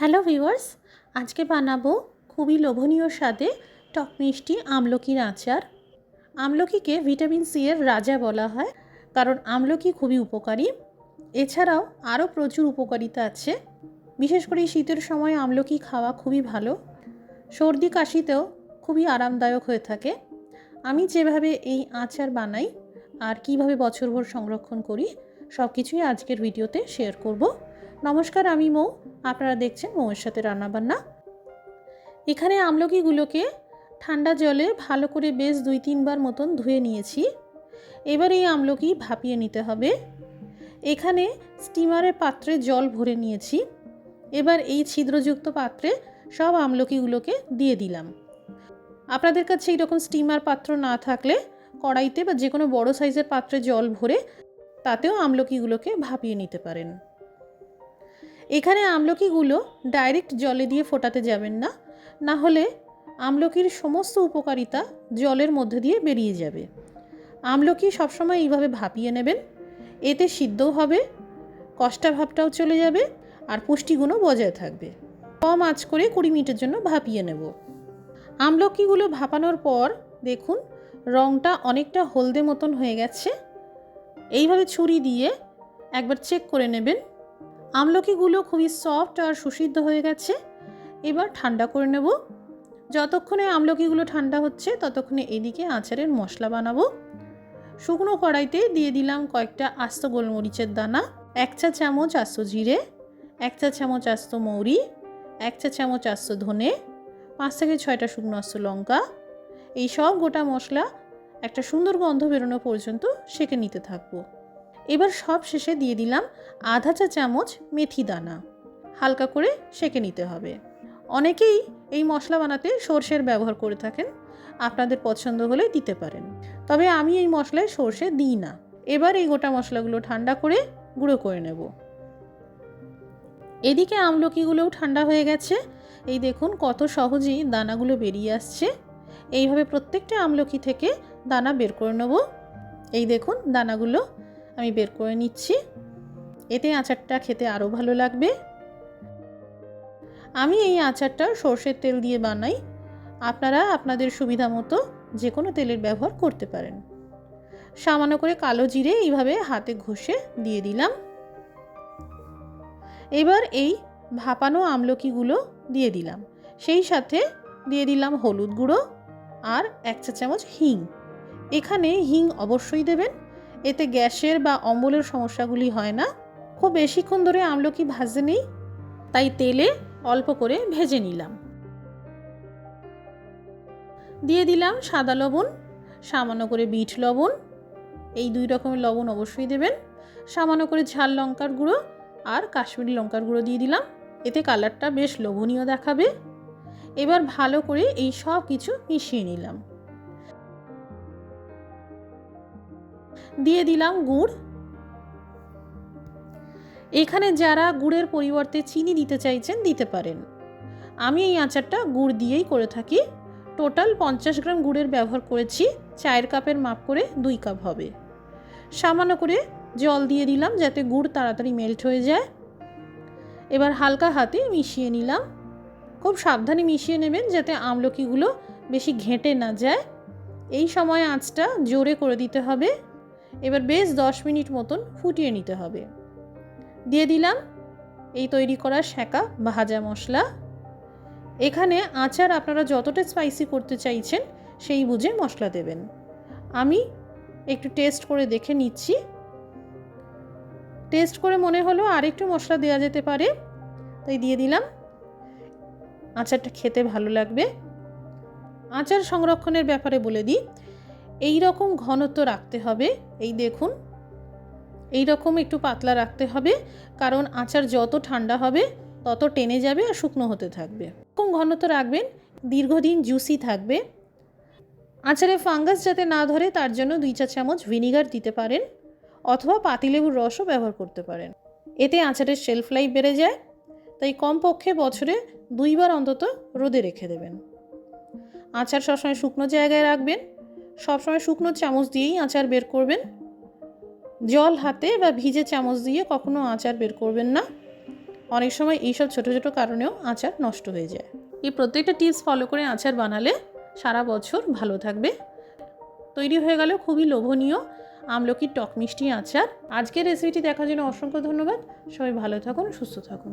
Hello viewers, আজকে বানাবো খুবই লোভনীয় স্বাদে টক মিষ্টি আমলকির আচার। আমলকিকে ভিটামিন সি এর রাজা বলা হয়, কারণ আমলকি খুবই উপকারী। এছাড়াও আরও প্রচুর উপকারিতা আছে। বিশেষ করে শীতের সময় আমলকি খাওয়া খুবই ভালো। সর্দি কাশিতেও খুবই আরামদায়ক হয়ে থাকে। আমি যেভাবে এই আচার বানাই আর কীভাবে বছরভর সংরক্ষণ করি সব কিছুই আজকের ভিডিওতে শেয়ার করব। নমস্কার, আমি মৌ। আপনারা দেখছেন মৌয়ের সাথে রান্নাবান্না। এখানে আমলকিগুলোকে ঠান্ডা জলে ভালো করে বেশ দুই তিনবার মতন ধুয়ে নিয়েছি। এবার এই আমলকি ভাপিয়ে নিতে হবে। এখানে স্টিমারের পাত্রে জল ভরে নিয়েছি। এবার এই ছিদ্রযুক্ত পাত্রে সব আমলকিগুলোকে দিয়ে দিলাম। আপনাদের কাছে এইরকম স্টিমার পাত্র না থাকলে কড়াইতে বা যে কোনো বড় সাইজের পাত্রে জল ভরে তাতেও আমলকিগুলোকে ভাপিয়ে নিতে পারেন। এখানে আমলকিগুলো ডাইরেক্ট জলে দিয়ে ফোটাতে যাবেন না না হলে আমলকির সমস্ত উপকারিতা জলের মধ্যে দিয়ে বেরিয়ে যাবে। আমলকি সবসময় এইভাবে ভাপিয়ে নেবেন, এতে সিদ্ধও হবে কষ্টা ভাবটাও চলে যাবে আর পুষ্টিগুণও বজায় থাকবে। কম আঁচ করে কুড়ি মিনিটের জন্য ভাপিয়ে নেব। আমলকিগুলো ভাপানোর পর দেখুন রঙটা অনেকটা হলদে মতন হয়ে গেছে। এইভাবে ছুরি দিয়ে একবার চেক করে নেবেন আমলকিগুলো খুবই সফট আর সুসিদ্ধ হয়ে গেছে। এবার ঠান্ডা করে নেব। যতক্ষণে আমলকিগুলো ঠান্ডা হচ্ছে, ততক্ষণে এদিকে আচারের মশলা বানাবো। শুকনো কড়াইতে দিয়ে দিলাম কয়েকটা আস্ত গোলমরিচের দানা, এক চা চামচ আস্ত জিরে, এক চা চামচ আস্ত মৌরি, এক চা চামচ আস্ত ধনে, পাঁচ থেকে ছয়টা শুকনো আস্ত লঙ্কা। এই সব গোটা মশলা একটা সুন্দর গন্ধ বেরোনো পর্যন্ত সেঁকে নিতে থাকব। এবার সব শেষে দিয়ে দিলাম আধা চা চামচ মেথি দানা। হালকা করে সেঁকে নিতে হবে। অনেকেই এই মশলা বানাতে সর্ষের ব্যবহার করে থাকেন। আপনাদের পছন্দ হলে দিতে পারেন। তবে আমি এই মশলায় সর্ষে দিই না। এবার এই গোটা মশলাগুলো ঠান্ডা করে গুঁড়ো করে নেব। এদিকে আমলকিগুলোও ঠান্ডা হয়ে গেছে। এই দেখুন কত সহজেই দানাগুলো বেরিয়ে আসছে। এইভাবে প্রত্যেকটা আমলকি থেকে দানা বের করে নেব। এই দেখুন দানাগুলো আমি বের করে নিচ্ছি। এতে আচারটা খেতে আরও ভালো লাগবে। আমি এই আচারটা সর্ষের তেল দিয়ে বানাই। আপনারা আপনাদের সুবিধা মতো যে কোনো তেলের ব্যবহার করতে পারেন। সামান্য করে কালো জিরে এইভাবে হাতে ঘষে দিয়ে দিলাম। এবার এই ভাপানো আমলকিগুলো দিয়ে দিলাম। সেই সাথে দিয়ে দিলাম হলুদ গুঁড়ো আর এক চা চামচ হিং। এখানে হিং অবশ্যই দেবেন। এতে গ্যাসের বা অম্বলের সমস্যাগুলি হয় না। খুব বেশিক্ষণ ধরে আমলকি ভাজে নেই, তাই তেলে অল্প করে ভেজে নিলাম। দিয়ে দিলাম সাদা লবণ, সামান্য করে বিট লবণ, এই দুই রকমের লবণ অবশ্যই দেবেন। সামান্য করে ঝাল লঙ্কার গুঁড়ো আর কাশ্মীরি লঙ্কার গুঁড়ো দিয়ে দিলাম, এতে কালারটা বেশ লোভনীয় দেখাবে। এবার ভালো করে এই সব কিছু মিশিয়ে নিলাম। দিয়ে দিলাম গুড়। এখানে যারা গুড়ের পরিবর্তে চিনি দিতে চাইছেন, দিতে পারেন। আমি এই আচারটা গুড় দিয়েই করে থাকি। টোটাল পঞ্চাশ গ্রাম গুড়ের ব্যবহার করেছি। চায়ের কাপের মাপ করে দুই কাপ হবে। সামান্য করে জল দিয়ে দিলাম যাতে গুড় তাড়াতাড়ি মেল্ট হয়ে যায়। এবার হালকা হাতে মিশিয়ে নিলাম। খুব সাবধানে মিশিয়ে নেবেন যাতে আমলকিগুলো বেশি ঘেঁটে না যায়। এই সময় আঁচটা জোরে করে দিতে হবে। এবার বেশ দশ মিনিট মতন ফুটিয়ে নিতে হবে। দিয়ে দিলাম এই তৈরি করা শ্যাঁকা ভাজা মশলা। এখানে আচার আপনারা যতটা স্পাইসি করতে চাইছেন সেই বুঝে মশলা দেবেন। আমি একটু টেস্ট করে দেখে নিচ্ছি। টেস্ট করে মনে হলো আরেকটু মশলা দেওয়া যেতে পারে। তাই দিয়ে দিলাম। আচারটা খেতে ভালো লাগবে। আচার সংরক্ষণের ব্যাপারে বলে দিই এই রকম ঘনত্ব রাখতে হবে। এই দেখুন। এই রকম একটু পাতলা রাখতে হবে, কারণ আচার যত ঠান্ডা হবে, তত টেনে যাবে আর শুকনো হতে থাকবে। এরকম ঘনত্ব রাখবেন, দীর্ঘদিন জুসি থাকবে। আচারে ফাঙ্গাস যাতে না ধরে, তার জন্য দুই চা চামচ ভিনিগার দিতে পারেন, অথবা পাতিলেবুর রসও ব্যবহার করতে পারেন। এতে আচারের শেলফ লাইফ বেড়ে যায়, তাই কমপক্ষে বছরে দুইবার অন্তত রোদে রেখে দেবেন। আচার সবসময় শুকনো জায়গায় রাখবেন সবসময় শুকনো চামচ দিয়েই আচার বের করবেন। জল হাতে বা ভিজে চামচ দিয়ে কখনো আচার বের করবেন না। অনেক সময় এইসব ছোটো ছোটো কারণেও আচার নষ্ট হয়ে যায়। এই প্রত্যেকটা টিপস ফলো করে আচার বানালে সারা বছর ভালো থাকবে। তৈরি হয়ে গেল খুবই লোভনীয় আমলকির টক মিষ্টি আচার। আজকের রেসিপিটি দেখার জন্য অসংখ্য ধন্যবাদ। সবাই ভালো থাকুন, সুস্থ থাকুন।